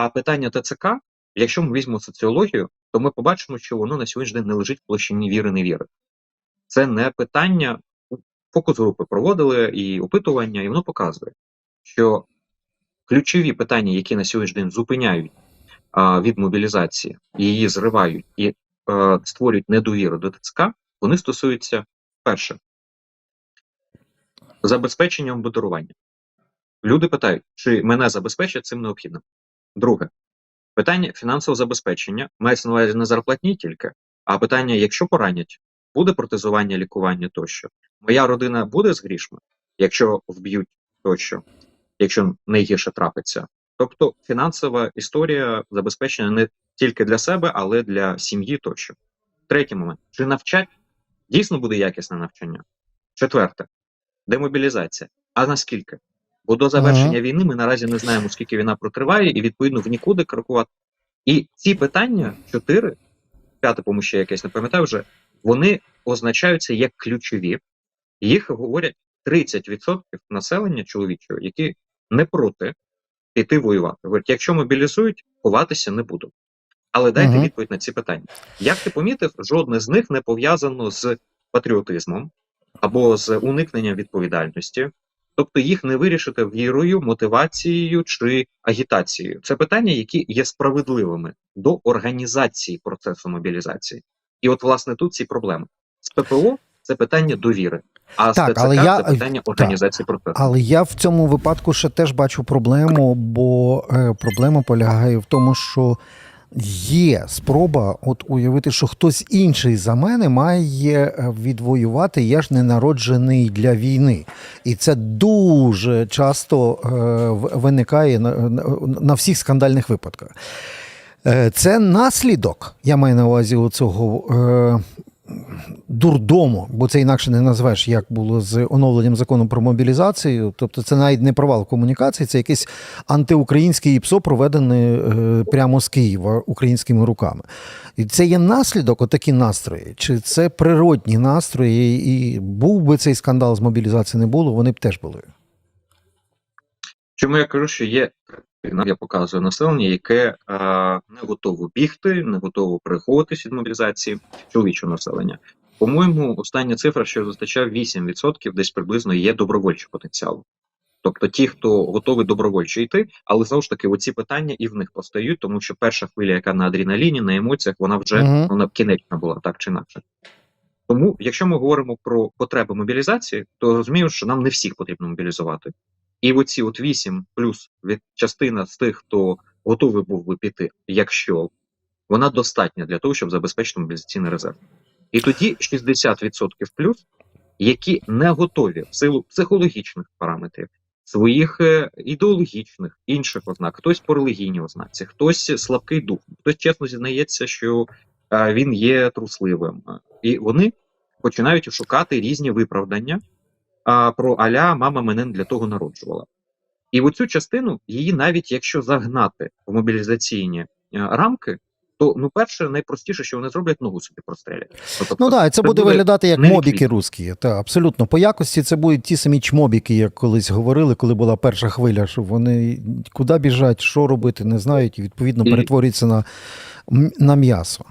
А питання ТЦК, якщо ми візьмемо соціологію, то ми побачимо, що воно на сьогоднішній день не лежить в площині віри не віри. Це не питання. Фокус групи проводили і опитування, і воно показує, що ключові питання, які на сьогоднішній день зупиняють а, від мобілізації, її зривають і е, створюють недовіру до ТЦК, вони стосуються перше забезпечення обмундирування. Люди питають, чи мене забезпечать цим необхідним. Друге, питання фінансового забезпечення мається на увазі не зарплатні тільки, а питання, якщо поранять, буде протезування, лікування тощо. Моя родина буде з грішми, якщо вб'ють тощо, якщо найгірше трапиться. Тобто фінансова історія забезпечення не тільки для себе, але для сім'ї тощо. Третій момент: чи навчать дійсно буде якісне навчання? Четверте демобілізація. А наскільки? Бо до завершення Ага. війни ми наразі не знаємо, скільки війна протриває, і відповідно в нікуди крокувати. І ці питання, чотири, п'яте, по ще якесь не пам'ятаю вже, вони означаються як ключові. Їх говорять 30% населення чоловічого, які не проти піти воювати. Говорять, якщо мобілізують, ховатися не буду. Але дайте Ага. відповідь на ці питання. Як ти помітив, жодне з них не пов'язано з патріотизмом або з уникненням відповідальності. Тобто їх не вирішити вірою, мотивацією чи агітацією. Це питання, які є справедливими до організації процесу мобілізації. І от, власне, тут ці проблеми. З ППО це питання довіри, а Так, але я- це питання організації процесу. Але я в цьому випадку ще теж бачу проблему, бо е, проблема полягає в тому, що є спроба от уявити, що хтось інший за мене має е, відвоювати. Я ж не народжений для війни. І це дуже часто е, виникає на, всіх скандальних випадках. Е, Це наслідок, я маю на увазі цього е, дурдому, бо це інакше не назвеш, як було з оновленням закону про мобілізацію. Тобто це навіть не провал комунікації, це якесь антиукраїнське ІПСО, проведене е, прямо з Києва українськими руками. І це є наслідок, отакі настрої. Чи це природні настрої, і був би цей скандал з мобілізації не було, вони б теж були. Чому я кажу, що є я показую населення, яке е, не готово бігти, не готово переховуватись від мобілізації чоловічого населення. По-моєму, остання цифра, що зустрічав, 8% десь приблизно є добровольчий потенціал. Тобто ті, хто готовий добровольчо йти, але знову ж таки, оці питання і в них постають, тому що перша хвиля, яка на адреналіні, на емоціях, вона вже Мгм. вона кінечна була, так чи інакше. Тому, якщо ми говоримо про потреби мобілізації, то розумію, що нам не всіх потрібно мобілізувати. І оці от 8 плюс від частина з тих, хто готовий був би піти, якщо вона достатня для того, щоб забезпечити мобілізаційний резерв. І тоді 60% плюс, які не готові в силу психологічних параметрів, своїх е, ідеологічних інших ознак, хтось по релігійній ознаці, хтось слабкий дух, хтось чесно зізнається, що е, він є трусливим. І вони починають шукати різні виправдання про аля мама мене для того народжувала. І оцю частину її, навіть якщо загнати в мобілізаційні е, рамки, то ну перше, найпростіше, що вони зроблять, ногу собі прострелять. Тобто, Ну так, це буде виглядати як мобіки русські. Та, абсолютно. По якості це будуть ті самі чмобіки, як колись говорили, коли була перша хвиля, що вони куди біжать, що робити, не знають, і відповідно перетворюються на, на м'ясо.